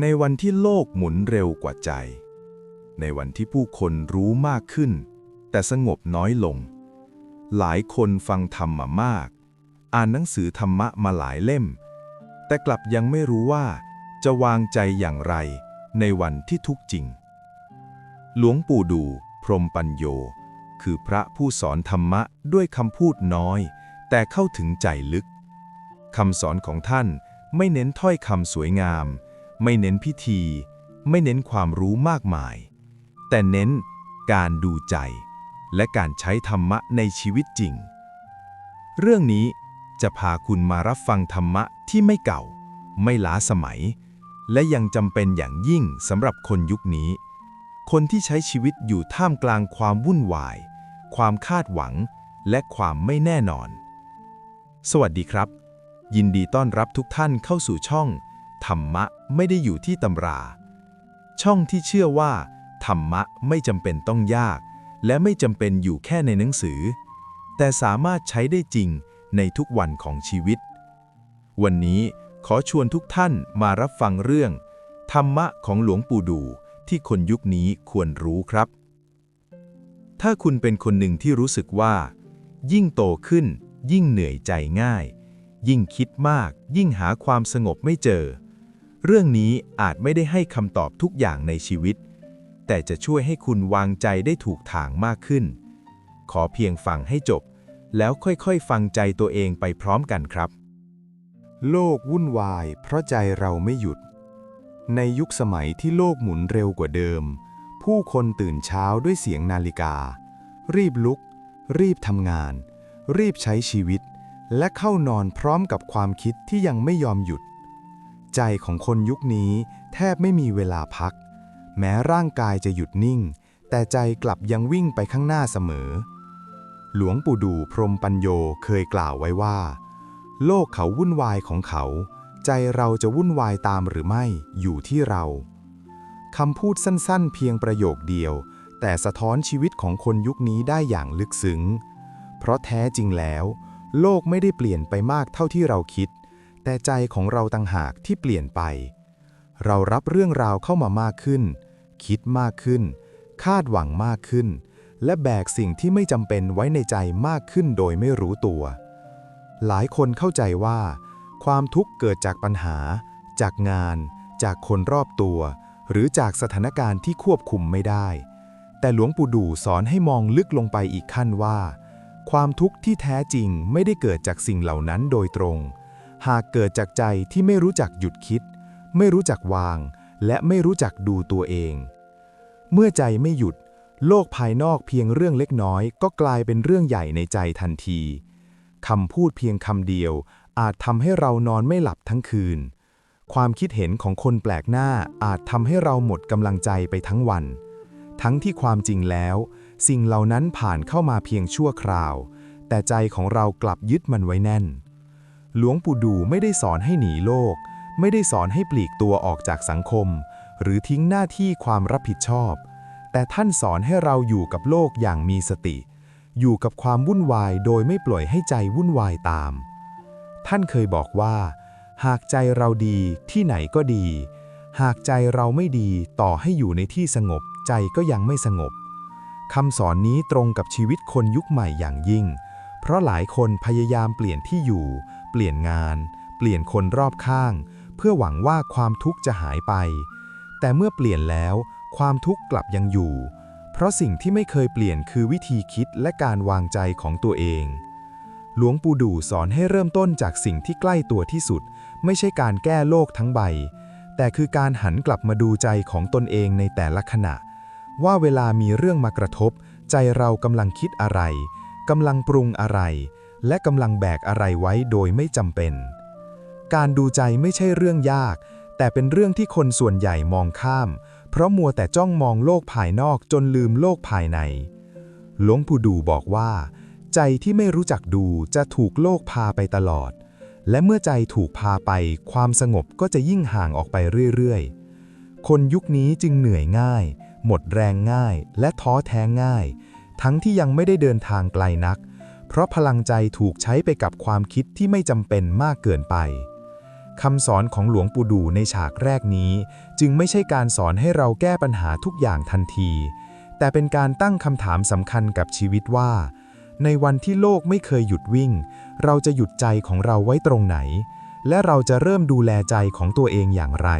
ในวันที่โลกหมุนเร็วกว่าใจ ในวันที่ผู้คนรู้มากขึ้น แต่สงบน้อยลง หลายคนฟังธรรมมามาก อ่านหนังสือธรรมะมาหลายเล่ม แต่กลับยังไม่รู้ว่า จะวางใจอย่างไรในวันที่ทุกข์จริง หลวงปู่ดู พรมปัญโย คือพระผู้สอนธรรมะด้วยคำพูดน้อย แต่เข้าถึงใจลึกคำสอนของท่านไม่เน้นถ้อยคำสวยงาม ไม่เน้นพิธี ไม่เน้นความรู้มากมาย แต่เน้นการดูใจ และการใช้ธรรมะในชีวิตจริง เรื่องนี้จะพาคุณมารับฟังธรรมะที่ไม่เก่า ไม่ล้าสมัย และยังจำเป็นอย่างยิ่งสำหรับคนยุคนี้ คนที่ใช้ชีวิตอยู่ท่ามกลางความวุ่นวาย ความคาดหวัง และความไม่แน่นอน สวัสดีครับ ยินดีต้อนรับทุกท่านเข้าสู่ช่อง ธรรมะไม่ได้อยู่ที่ตำรา ช่องที่เชื่อว่า ธรรมะไม่จำเป็นต้องยาก และไม่จำเป็นอยู่แค่ในหนังสือ แต่สามารถใช้ได้จริงในทุกวันของชีวิต วันนี้ขอชวนทุกท่านมารับฟังเรื่อง ธรรมะของหลวงปู่ดูที่คนยุคนี้ควรรู้ครับ ถ้าคุณเป็นคนหนึ่งที่รู้สึกว่า ยิ่งโตขึ้น ยิ่งเหนื่อยใจง่าย ยิ่งคิดมาก ยิ่งหาความสงบไม่เจอ เรื่องนี้อาจไม่ได้ให้คำตอบทุกอย่างในชีวิต แต่จะช่วยให้คุณวางใจได้ถูกทางมากขึ้น ขอเพียงฟังให้จบ แล้วค่อยๆ ฟังใจตัวเองไปพร้อมกันครับ โลกวุ่นวาย เพราะใจเราไม่หยุด ในยุคสมัยที่โลกหมุนเร็วกว่าเดิม ผู้คนตื่นเช้าด้วยเสียงนาฬิกา รีบลุก รีบทำงาน รีบใช้ชีวิต และเข้านอนพร้อมกับความคิดที่ยังไม่ยอมหยุด ใจของคนยุคนี้แทบไม่มีเวลาพัก แม้ร่างกายจะหยุดนิ่ง แต่ใจกลับยังวิ่งไปข้างหน้าเสมอ หลวงปู่ดูพรมปัญโยเคยกล่าวไว้ว่า โลกเขาวุ่นวายของเขา ใจเราจะวุ่นวายตามหรือไม่อยู่ที่เราคำพูดสั้นๆ เพียงประโยคเดียว แต่สะท้อนชีวิตของคนยุคนี้ได้อย่างลึกซึ้ง เพราะแท้จริงแล้ว โลกไม่ได้เปลี่ยนไปมากเท่าที่เราคิด แต่ใจของเราต่างหากที่เปลี่ยนไป เรารับเรื่องราวเข้ามามากขึ้น คิดมากขึ้น คาดหวังมากขึ้น และแบกสิ่งที่ไม่จำเป็นไว้ในใจมากขึ้นโดยไม่รู้ตัว หลายคนเข้าใจว่า ความทุกข์เกิดจากปัญหา จากงาน จากคนรอบตัว หรือจากสถานการณ์ที่ควบคุมไม่ได้ แต่หลวงปู่ดูสอนให้มองลึกลงไปอีกขั้นว่า ความทุกข์ที่แท้จริงไม่ได้เกิดจากสิ่งเหล่านั้นโดยตรง หากเกิดจากใจที่ไม่รู้จักหยุดคิด ไม่รู้จักวาง และไม่รู้จักดูตัวเอง เมื่อใจไม่หยุด โลกภายนอกเพียงเรื่องเล็กน้อย ก็กลายเป็นเรื่องใหญ่ในใจทันทีคำพูดเพียงคำเดียว อาจทำให้เรานอนไม่หลับทั้งคืน ความคิดเห็นของคนแปลกหน้าอาจทำให้เราหมดกำลังใจไปทั้งวัน ทั้งที่ความจริงแล้ว สิ่งเหล่านั้นผ่านเข้ามาเพียงชั่วคราว แต่ใจของเรากลับยึดมันไว้แน่น หลวงปู่ดูไม่ได้สอนให้หนีโลก ไม่ได้สอนให้ปลีกตัวออกจากสังคม หรือทิ้งหน้าที่ความรับผิดชอบ แต่ท่านสอนให้เราอยู่กับโลกอย่างมีสติ อยู่กับความวุ่นวายโดยไม่ปล่อยให้ใจวุ่นวายตาม ท่านเคยบอกว่า หากใจเราดีที่ไหนก็ดี หากใจเราไม่ดีต่อให้อยู่ในที่สงบ ใจก็ยังไม่สงบคำสอนนี้ตรงกับชีวิตคนยุคใหม่อย่างยิ่ง เพราะหลายคนพยายามเปลี่ยนที่อยู่ เปลี่ยนงาน เปลี่ยนคนรอบข้าง เพื่อหวังว่าความทุกข์จะหายไป แต่เมื่อเปลี่ยนแล้ว ความทุกข์กลับยังอยู่ เพราะสิ่งที่ไม่เคยเปลี่ยนคือวิธีคิดและการวางใจของตัวเอง หลวงปู่ดู่สอนให้เริ่มต้นจากสิ่งที่ใกล้ตัวที่สุด ไม่ใช่การแก้โลกทั้งใบ แต่คือการหันกลับมาดูใจของตนเองในแต่ละขณะ ว่าเวลามีเรื่องมากระทบ ใจเรากำลังคิดอะไรกำลังปรุงอะไร และกำลังแบกอะไรไว้โดยไม่จำเป็น การดูใจไม่ใช่เรื่องยาก แต่เป็นเรื่องที่คนส่วนใหญ่มองข้าม เพราะมัวแต่จ้องมองโลกภายนอกจนลืมโลกภายใน หลวงปู่ดูบอกว่า ใจที่ไม่รู้จักดูจะถูกโลกพาไปตลอด และเมื่อใจถูกพาไปความสงบก็จะยิ่งห่างออกไปเรื่อยๆ คนยุคนี้จึงเหนื่อยง่าย หมดแรงง่าย และท้อแท้ง่าย ทั้งที่ยังไม่ได้เดินทางไกลนัก เพราะพลังใจถูกใช้ไปกับความคิดที่ไม่จำเป็นมากเกินไปคำสอนของหลวงปู่ดูในฉากแรกนี้ จึงไม่ใช่การสอนให้เราแก้ปัญหาทุกอย่างทันที แต่เป็นการตั้งคำถามสำคัญกับชีวิตว่า ในวันที่โลกไม่เคยหยุดวิ่ง เราจะหยุดใจของเราไว้ตรงไหน และเราจะเริ่มดูแลใจของตัวเองอย่างไร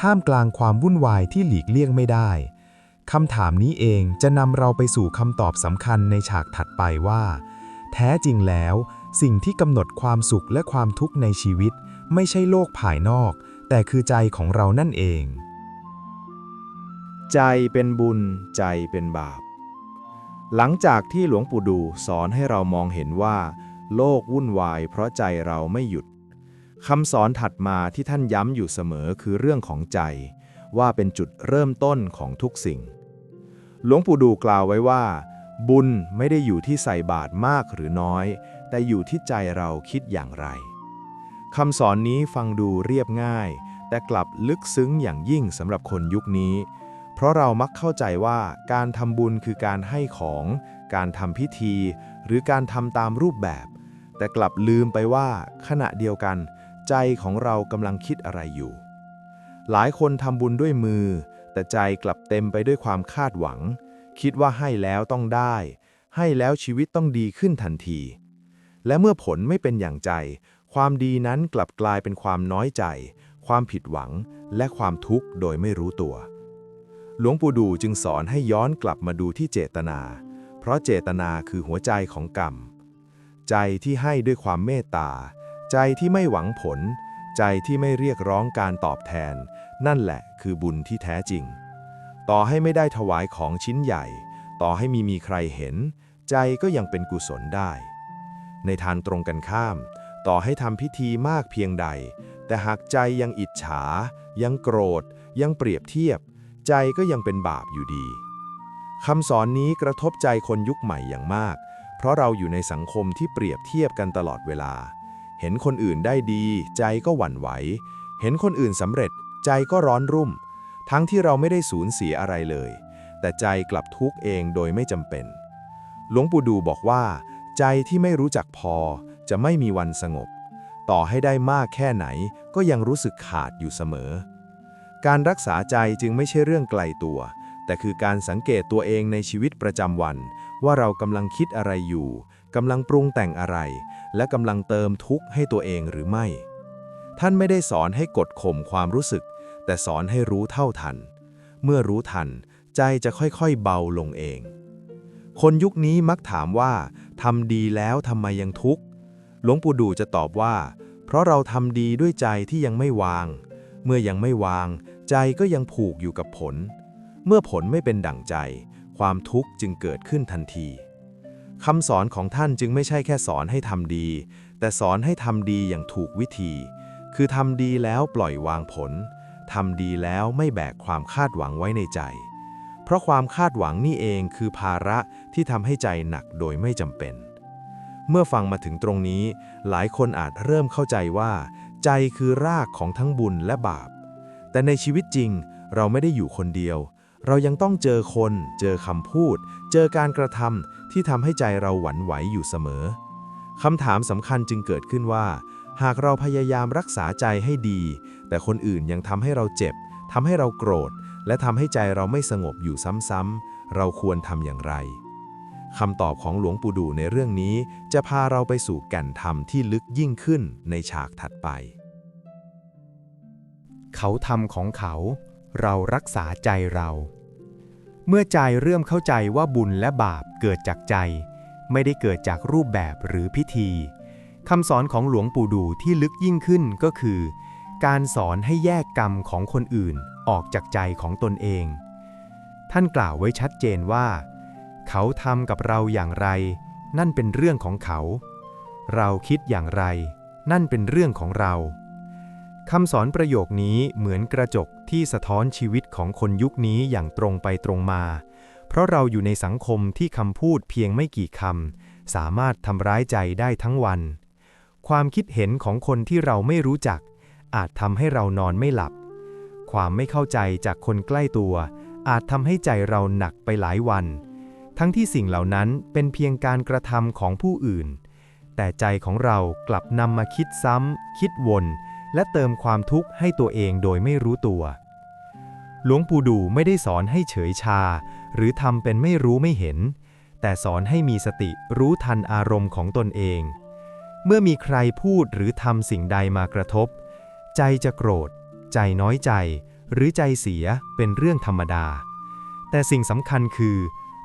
ท่ามกลางความวุ่นวายที่หลีกเลี่ยงไม่ได้คำถามนี้เองจะนำเราไปสู่คำตอบสำคัญในฉากถัดไปว่า แท้จริงแล้ว สิ่งที่กำหนดความสุขและความทุกข์ในชีวิต ไม่ใช่โลกภายนอก แต่คือใจของเรานั่นเอง ใจเป็นบุญ ใจเป็นบาป หลังจากที่หลวงปู่ดูสอนให้เรามองเห็นว่า โลกวุ่นวายเพราะใจเราไม่หยุดคำสอนถัดมาที่ท่านย้ำอยู่เสมอคือเรื่องของใจ ว่าเป็นจุดเริ่มต้นของทุกสิ่ง หลวงปู่ดูกล่าวไว้ว่า บุญไม่ได้อยู่ที่ใส่บาตรมากหรือน้อย แต่อยู่ที่ใจเราคิดอย่างไรคำสอนนี้ฟังดูเรียบง่าย แต่กลับลึกซึ้งอย่างยิ่งสำหรับคนยุคนี้ เพราะเรามักเข้าใจว่าการทำบุญคือการให้ของ การทำพิธี หรือการทำตามรูปแบบ แต่กลับลืมไปว่า ขณะเดียวกัน ใจของเรากำลังคิดอะไรอยู่ หลายคนทำบุญด้วยมือ แต่ใจกลับเต็มไปด้วยความคาดหวัง คิดว่าให้แล้วต้องได้ ให้แล้วชีวิตต้องดีขึ้นทันที และเมื่อผลไม่เป็นอย่างใจ ความดีนั้นกลับกลายเป็นความน้อยใจ ความผิดหวัง และความทุกข์โดยไม่รู้ตัว หลวงปู่ดูจึงสอนให้ย้อนกลับมาดูที่เจตนา เพราะเจตนาคือหัวใจของกรรม ใจที่ให้ด้วยความเมตตา ใจที่ไม่หวังผล ใจที่ไม่เรียกร้องการตอบแทน นั่นแหละคือบุญที่แท้จริง ต่อให้ไม่ได้ถวายของชิ้นใหญ่ ต่อให้มีมีใครเห็น ใจก็ยังเป็นกุศลได้ ในทางตรงกันข้าม ต่อให้ทำพิธีมากเพียงใด แต่หากใจยังอิจฉา ยังโกรธ ยังเปรียบเทียบ ใจก็ยังเป็นบาปอยู่ดีคำสอนนี้กระทบใจคนยุคใหม่อย่างมาก เพราะเราอยู่ในสังคมที่เปรียบเทียบกันตลอดเวลา เห็นคนอื่นได้ดี ใจก็หวั่นไหว เห็นคนอื่นสำเร็จ ใจก็ร้อนรุ่ม ทั้งที่เราไม่ได้สูญเสียอะไรเลย แต่ใจกลับทุกข์เองโดยไม่จำเป็น หลวงปู่ดูบอกว่า ใจที่ไม่รู้จักพอจะไม่มีวันสงบ ต่อให้ได้มากแค่ไหนก็ยังรู้สึกขาดอยู่เสมอ การรักษาใจจึงไม่ใช่เรื่องไกลตัว แต่คือการสังเกตตัวเองในชีวิตประจำวัน ว่าเรากำลังคิดอะไรอยู่กำลังปรุงแต่งอะไร และกำลังเติมทุกข์ให้ตัวเองหรือไม่ ท่านไม่ได้สอนให้กดข่มความรู้สึก แต่สอนให้รู้เท่าทัน เมื่อรู้ทัน ใจจะค่อยๆเบาลงเอง คนยุคนี้มักถามว่าทำดีแล้วทำไมยังทุกข์ หลวงปู่ดูจะตอบว่า เพราะเราทำดีด้วยใจที่ยังไม่วาง เมื่อยังไม่วาง ใจก็ยังผูกอยู่กับผล เมื่อผลไม่เป็นดั่งใจ ความทุกข์จึงเกิดขึ้นทันทีคำสอนของท่านจึงไม่ใช่แค่สอนให้ทำดี แต่สอนให้ทำดีอย่างถูกวิธี คือทำดีแล้วปล่อยวางผล ทำดีแล้วไม่แบกความคาดหวังไว้ในใจ เพราะความคาดหวังนี่เองคือภาระที่ทำให้ใจหนักโดยไม่จำเป็น เมื่อฟังมาถึงตรงนี้ หลายคนอาจเริ่มเข้าใจว่า ใจคือรากของทั้งบุญและบาป แต่ในชีวิตจริงเราไม่ได้อยู่คนเดียว เรายังต้องเจอคน เจอคำพูด เจอการกระทำที่ทำให้ใจเราหวั่นไหวอยู่เสมอคำถามสำคัญจึงเกิดขึ้นว่า หากเราพยายามรักษาใจให้ดี แต่คนอื่นยังทำให้เราเจ็บทำให้เราโกรธ และทำให้ใจเราไม่สงบอยู่ซ้ำๆเราควรทำอย่างไรคำตอบของหลวงปู่ดูในเรื่องนี้ จะพาเราไปสู่แก่นธรรมที่ลึกยิ่งขึ้นในฉากถัดไป เขาทำของเขา เรารักษาใจเรา เมื่อใจเริ่มเข้าใจว่าบุญและบาปเกิดจากใจ ไม่ได้เกิดจากรูปแบบหรือพิธี คำสอนของหลวงปู่ดูที่ลึกยิ่งขึ้นก็คือ การสอนให้แยกกรรมของคนอื่นออกจากใจของตนเอง ท่านกล่าวไว้ชัดเจนว่า เขาทำกับเราอย่างไร นั่นเป็นเรื่องของเขา เราคิดอย่างไร นั่นเป็นเรื่องของเราคำสอนประโยคนี้เหมือนกระจกที่สะท้อนชีวิตของคนยุคนี้อย่างตรงไปตรงมา เพราะเราอยู่ในสังคมที่คำพูดเพียงไม่กี่คำสามารถทำร้ายใจได้ทั้งวัน ความคิดเห็นของคนที่เราไม่รู้จัก อาจทำให้เรานอนไม่หลับ ความไม่เข้าใจจากคนใกล้ตัว อาจทำให้ใจเราหนักไปหลายวัน ทั้งที่สิ่งเหล่านั้นเป็นเพียงการกระทำของผู้อื่น แต่ใจของเรากลับนำมาคิดซ้ำคิดวน และเติมความทุกข์ให้ตัวเองโดยไม่รู้ตัว หลวงปู่ดูไม่ได้สอนให้เฉยชา หรือทำเป็นไม่รู้ไม่เห็น แต่สอนให้มีสติรู้ทันอารมณ์ของตนเอง เมื่อมีใครพูดหรือทำสิ่งใดมากระทบ ใจจะโกรธ ใจน้อยใจ หรือใจเสียเป็นเรื่องธรรมดา แต่สิ่งสำคัญคือ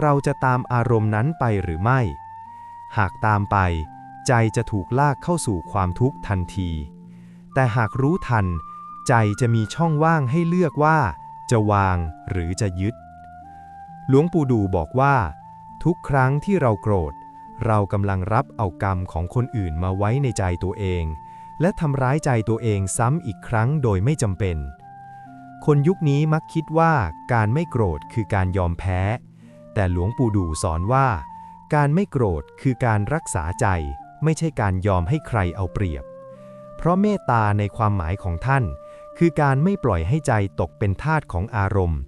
เราจะตามอารมณ์นั้นไปหรือไม่ หากตามไป ใจจะถูกลากเข้าสู่ความทุกข์ทันที แต่หากรู้ทัน ใจจะมีช่องว่างให้เลือกว่า จะวางหรือจะยึด หลวงปู่ดูบอกว่า ทุกครั้งที่เราโกรธ เรากำลังรับเอากรรมของคนอื่นมาไว้ในใจตัวเอง และทำร้ายใจตัวเองซ้ำอีกครั้งโดยไม่จำเป็น คนยุคนี้มักคิดว่าการไม่โกรธคือการยอมแพ้ แต่หลวงปู่ดูสอนว่า การไม่โกรธคือการรักษาใจ ไม่ใช่การยอมให้ใครเอาเปรียบ เพราะเมตตาในความหมายของท่าน คือการไม่ปล่อยให้ใจตกเป็นทาสของอารมณ์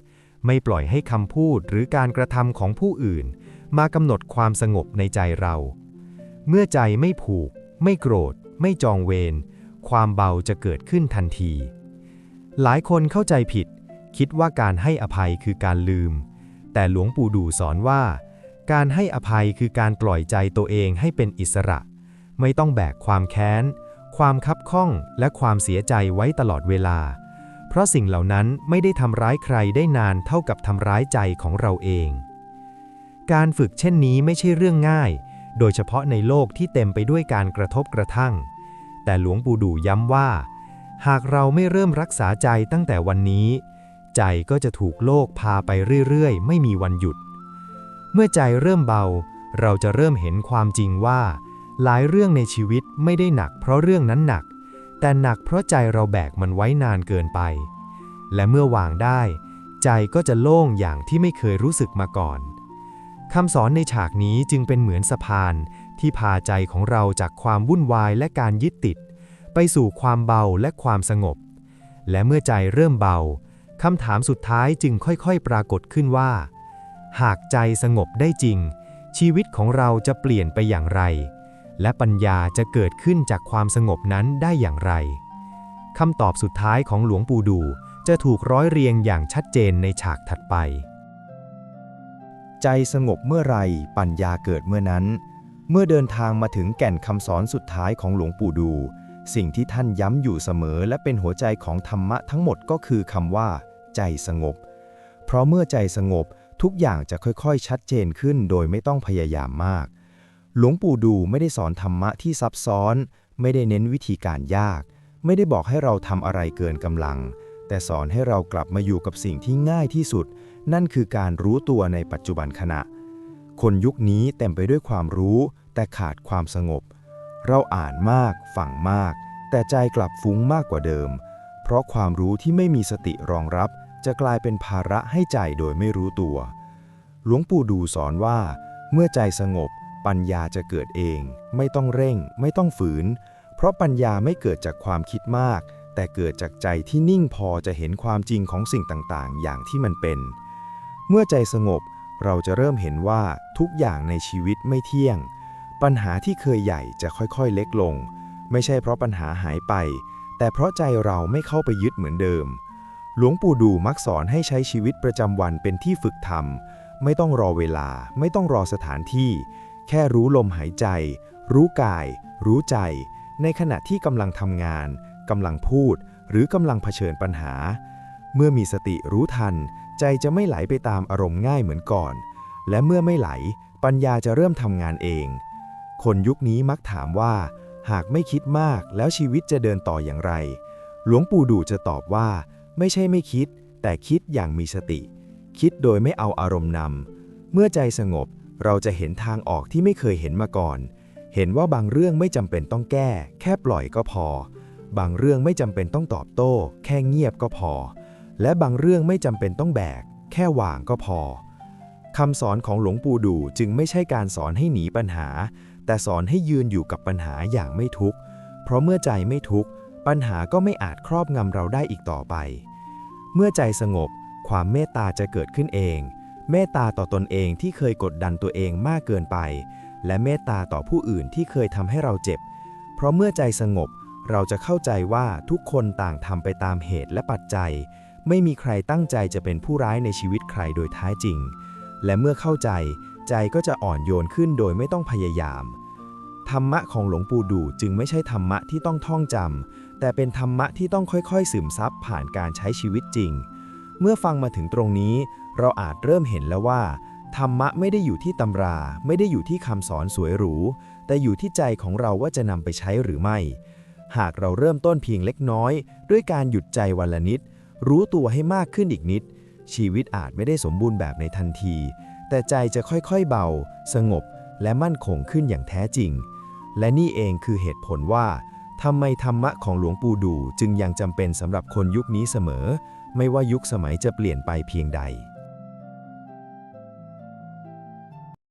ไม่ปล่อยให้คำพูดหรือการกระทำของผู้อื่น มากำหนดความสงบในใจเรา เมื่อใจไม่ผูก ไม่โกรธ ไม่จองเวร ความเบาจะเกิดขึ้นทันที หลายคนเข้าใจผิด คิดว่าการให้อภัยคือการลืม แต่หลวงปู่ดูสอนว่า การให้อภัยคือการปล่อยใจตัวเองให้เป็นอิสระ ไม่ต้องแบกความแค้น ความคับข้องและความเสียใจไว้ตลอดเวลา เพราะสิ่งเหล่านั้นไม่ได้ทำร้ายใครได้นานเท่ากับทำร้ายใจของเราเอง การฝึกเช่นนี้ไม่ใช่เรื่องง่าย โดยเฉพาะในโลกที่เต็มไปด้วยการกระทบกระทั่ง แต่หลวงปู่ดูย้ำว่า หากเราไม่เริ่มรักษาใจตั้งแต่วันนี้ ใจก็จะถูกโลกพาไปเรื่อยๆ ไม่มีวันหยุด เมื่อใจเริ่มเบา เราจะเริ่มเห็นความจริงว่า หลายเรื่องในชีวิตไม่ได้หนักเพราะเรื่องนั้นหนัก แต่หนักเพราะใจเราแบกมันไว้นานเกินไป และเมื่อวางได้ ใจก็จะโล่งอย่างที่ไม่เคยรู้สึกมาก่อน คำสอนในฉากนี้จึงเป็นเหมือนสะพาน ที่พาใจของเราจากความวุ่นวายและการยึดติด ไปสู่ความเบาและความสงบ และเมื่อใจเริ่มเบาคำถามสุดท้ายจึงค่อยๆ ปรากฏขึ้นว่า หากใจสงบได้จริง ชีวิตของเราจะเปลี่ยนไปอย่างไร และปัญญาจะเกิดขึ้นจากความสงบนั้นได้อย่างไรคำตอบสุดท้ายของหลวงปู่ดูจะถูกร้อยเรียงอย่างชัดเจนในฉากถัดไป ใจสงบเมื่อไรปัญญาเกิดเมื่อนั้น เมื่อเดินทางมาถึงแก่นคำสอนสุดท้ายของหลวงปู่ดู สิ่งที่ท่านย้ำอยู่เสมอและเป็นหัวใจของธรรมะทั้งหมดก็คือคำว่า ใจสงบ เพราะเมื่อใจสงบทุกอย่างจะค่อยๆ ชัดเจนขึ้นโดยไม่ต้องพยายามมาก หลวงปู่ดูไม่ได้สอนธรรมะที่ซับซ้อน ไม่ได้เน้นวิธีการยาก ไม่ได้บอกให้เราทำอะไรเกินกำลัง แต่สอนให้เรากลับมาอยู่กับสิ่งที่ง่ายที่สุด นั่นคือการรู้ตัวในปัจจุบันขณะ คนยุคนี้เต็มไปด้วยความรู้ แต่ขาดความสงบ เราอ่านมากฟังมาก แต่ใจกลับฟุ้งมากกว่าเดิม เพราะความรู้ที่ไม่มีสติรองรับ จะกลายเป็นภาระให้ใจโดยไม่รู้ตัว หลวงปู่ดูสอนว่า เมื่อใจสงบ ปัญญาจะเกิดเอง ไม่ต้องเร่ง ไม่ต้องฝืน เพราะปัญญาไม่เกิดจากความคิดมากแต่เกิดจากใจที่นิ่งพอจะเห็นความจริงของสิ่งต่าง ๆ อย่างที่มันเป็น เมื่อใจสงบเราจะเริ่มเห็นว่าทุกอย่างในชีวิตไม่เที่ยง ปัญหาที่เคยใหญ่จะค่อยๆเล็กลง ไม่ใช่เพราะปัญหาหายไป แต่เพราะใจเราไม่เข้าไปยึดเหมือนเดิม หลวงปู่ดูมักสอนให้ใช้ชีวิตประจำวันเป็นที่ฝึกธรรม ไม่ต้องรอเวลา ไม่ต้องรอสถานที่ แค่รู้ลมหายใจ รู้กาย รู้ใจ ในขณะที่กำลังทำงานกำลังพูด หรือกำลังเผชิญปัญหา เมื่อมีสติรู้ทัน ใจจะไม่ไหลไปตามอารมณ์ง่ายเหมือนก่อน และเมื่อไม่ไหล ปัญญาจะเริ่มทำงานเอง คนยุคนี้มักถามว่า หากไม่คิดมากแล้วชีวิตจะเดินต่ออย่างไร หลวงปู่ดูจะตอบว่า ไม่ใช่ไม่คิด แต่คิดอย่างมีสติ คิดโดยไม่เอาอารมณ์นำเมื่อใจสงบเราจะเห็นทางออกที่ไม่เคยเห็นมาก่อน เห็นว่าบางเรื่องไม่จำเป็นต้องแก้ แค่ปล่อยก็พอ บางเรื่องไม่จำเป็นต้องตอบโต้ แค่เงียบก็พอ และบางเรื่องไม่จำเป็นต้องแบก แค่วางก็พอคำสอนของหลวงปู่ดูจึงไม่ใช่การสอนให้หนีปัญหา แต่สอนให้ยืนอยู่กับปัญหาอย่างไม่ทุกข์ เพราะเมื่อใจไม่ทุกข์ ปัญหาก็ไม่อาจครอบงำเราได้อีกต่อไป เมื่อใจสงบ ความเมตตาจะเกิดขึ้นเอง เมตตาต่อตนเองที่เคยกดดันตัวเองมากเกินไป และเมตตาต่อผู้อื่นที่เคยทำให้เราเจ็บ เพราะเมื่อใจสงบ เราจะเข้าใจว่าทุกคนต่างทำไปตามเหตุและปัจจัย ไม่มีใครตั้งใจจะเป็นผู้ร้ายในชีวิตใครโดยท้าจริง และเมื่อเข้าใจใจก็จะอ่อนโยนขึ้นโดยไม่ต้องพยายาม ธรรมะของหลวงปู่ดูจึงไม่ใช่ธรรมะที่ต้องท่องจำแต่เป็นธรรมะที่ต้องค่อยๆ ซึมซับผ่านการใช้ชีวิตจริง เมื่อฟังมาถึงตรงนี้ เราอาจเริ่มเห็นแล้วว่า ธรรมะไม่ได้อยู่ที่ตำรา ไม่ได้อยู่ที่คำสอนสวยหรู แต่อยู่ที่ใจของเราว่าจะนำไปใช้หรือไม่ หากเราเริ่มต้นเพียงเล็กน้อย ด้วยการหยุดใจวันละนิด รู้ตัวให้มากขึ้นอีกนิด ชีวิตอาจไม่ได้สมบูรณ์แบบในทันที แต่ใจจะค่อยๆเบา สงบ และมั่นคงขึ้นอย่างแท้จริง และนี่เองคือเหตุผลว่าทำไมธรรมะของหลวงปู่ดูจึงยังจำเป็นสำหรับคนยุคนี้เสมอ ไม่ว่ายุคสมัยจะเปลี่ยนไปเพียงใด